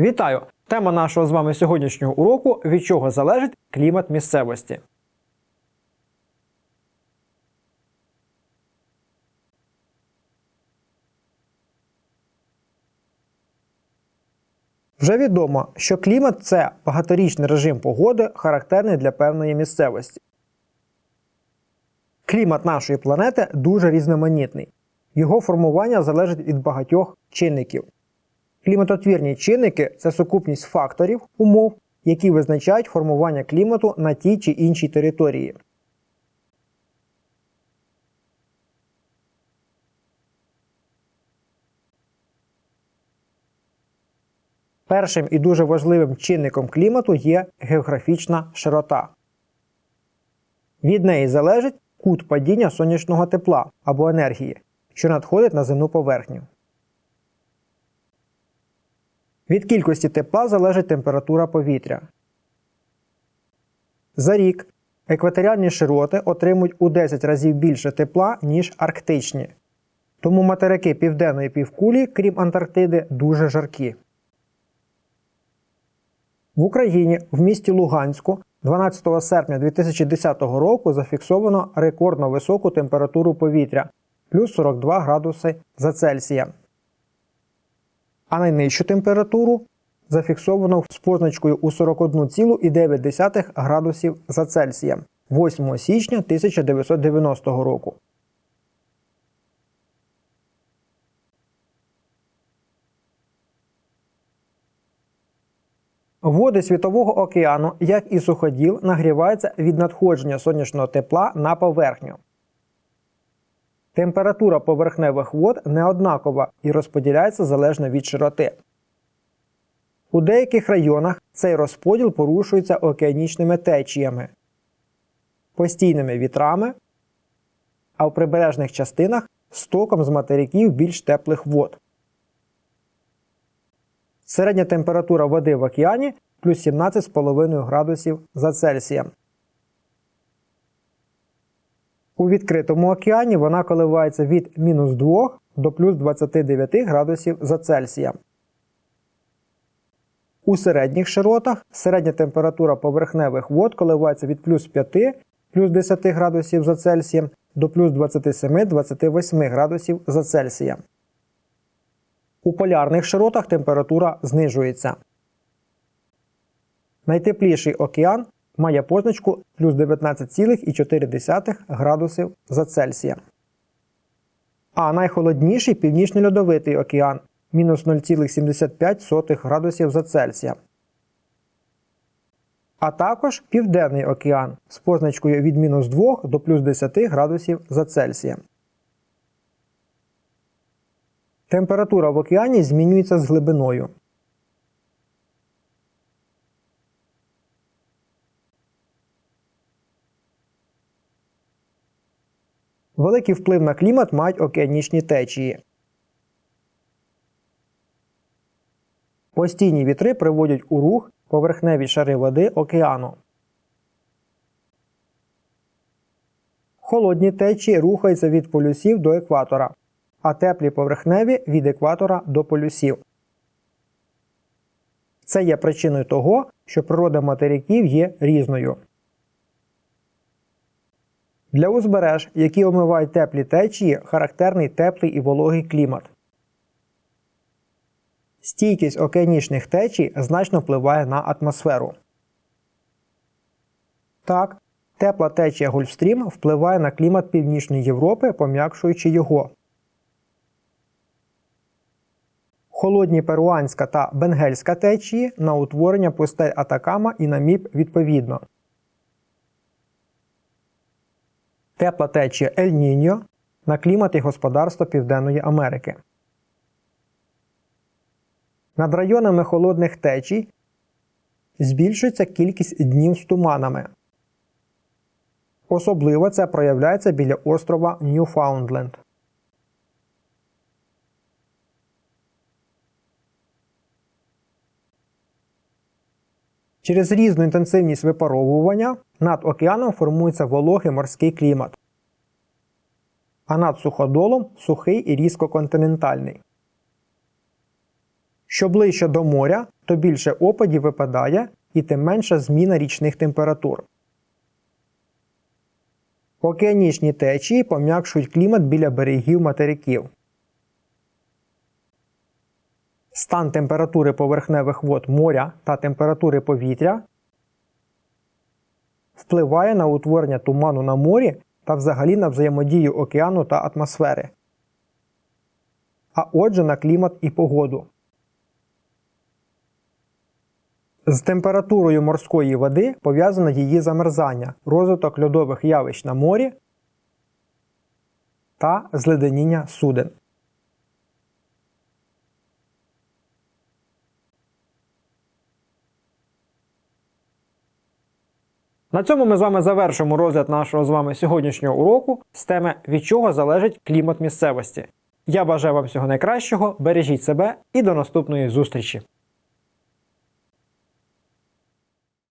Вітаю! Тема нашого з вами сьогоднішнього уроку від чого залежить клімат місцевості. Вже відомо, що клімат це багаторічний режим погоди, характерний для певної місцевості. Клімат нашої планети дуже різноманітний. Його формування залежить від багатьох чинників. Кліматотвірні чинники це сукупність факторів, умов, які визначають формування клімату на тій чи іншій території. Першим і дуже важливим чинником клімату є географічна широта. Від неї залежить кут падіння сонячного тепла або енергії, що надходить на земну поверхню. Від кількості тепла залежить температура повітря. За рік екваторіальні широти отримують у 10 разів більше тепла, ніж арктичні. Тому материки південної півкулі, крім Антарктиди, дуже жаркі. В Україні в місті Луганську 12 серпня 2010 року зафіксовано рекордно високу температуру повітря плюс 42 градуси за Цельсієм. А найнижчу температуру зафіксовано з позначкою у 41,9 градусів за Цельсієм 8 січня 1990 року. Води Світового океану, як і суходіл, нагріваються від надходження сонячного тепла на поверхню. Температура поверхневих вод неоднакова і розподіляється залежно від широти. У деяких районах цей розподіл порушується океанічними течіями, постійними вітрами, а в прибережних частинах стоком з материків більш теплих вод. Середня температура води в океані плюс 17,5 градусів за Цельсієм. У відкритому океані вона коливається від мінус 2 до плюс 29 градусів за Цельсієм. У середніх широтах середня температура поверхневих вод коливається від плюс 5 плюс 10 градусів за Цельсієм до плюс 27-28 градусів за Цельсієм. У полярних широтах температура знижується. Найтепліший океан має позначку плюс 19,4 градусів за Цельсієм. А найхолодніший північний льодовитий океан мінус 0,75 градусів за Цельсієм. А також Південний океан з позначкою від мінус 2 до плюс 10 градусів за Цельсієм. Температура в океані змінюється з глибиною. Великий вплив на клімат мають океанічні течії. Постійні вітри приводять у рух поверхневі шари води океану. Холодні течії рухаються від полюсів до екватора, а теплі поверхневі від екватора до полюсів. Це є причиною того, що природа материків є різною. Для узбереж, які омивають теплі течії, характерний теплий і вологий клімат. Стійкість океанічних течій значно впливає на атмосферу. Так, тепла течія Гольфстрім впливає на клімат Північної Європи, пом'якшуючи його. Холодні перуанська та бенгельська течії на утворення пустель Атакама і Наміб відповідно. Тепла течія Ель-Ніньо на клімат і господарство Південної Америки. Над районами холодних течій збільшується кількість днів з туманами. Особливо це проявляється біля острова Ньюфаундленд. Через різну інтенсивність випаровування над океаном формується вологий морський клімат, а над суходолом сухий і різкоконтинентальний. Що ближче до моря, то більше опадів випадає і тим менша зміна річних температур. Океанічні течії пом'якшують клімат біля берегів материків. Стан температури поверхневих вод моря та температури повітря впливає на утворення туману на морі та взагалі на взаємодію океану та атмосфери. А отже на клімат і погоду. З температурою морської води пов'язано її замерзання, розвиток льодових явищ на морі та зледеніння суден. На цьому ми з вами завершимо розгляд нашого з вами сьогоднішнього уроку з теми від чого залежить клімат місцевості. Я бажаю вам всього найкращого, бережіть себе і до наступної зустрічі!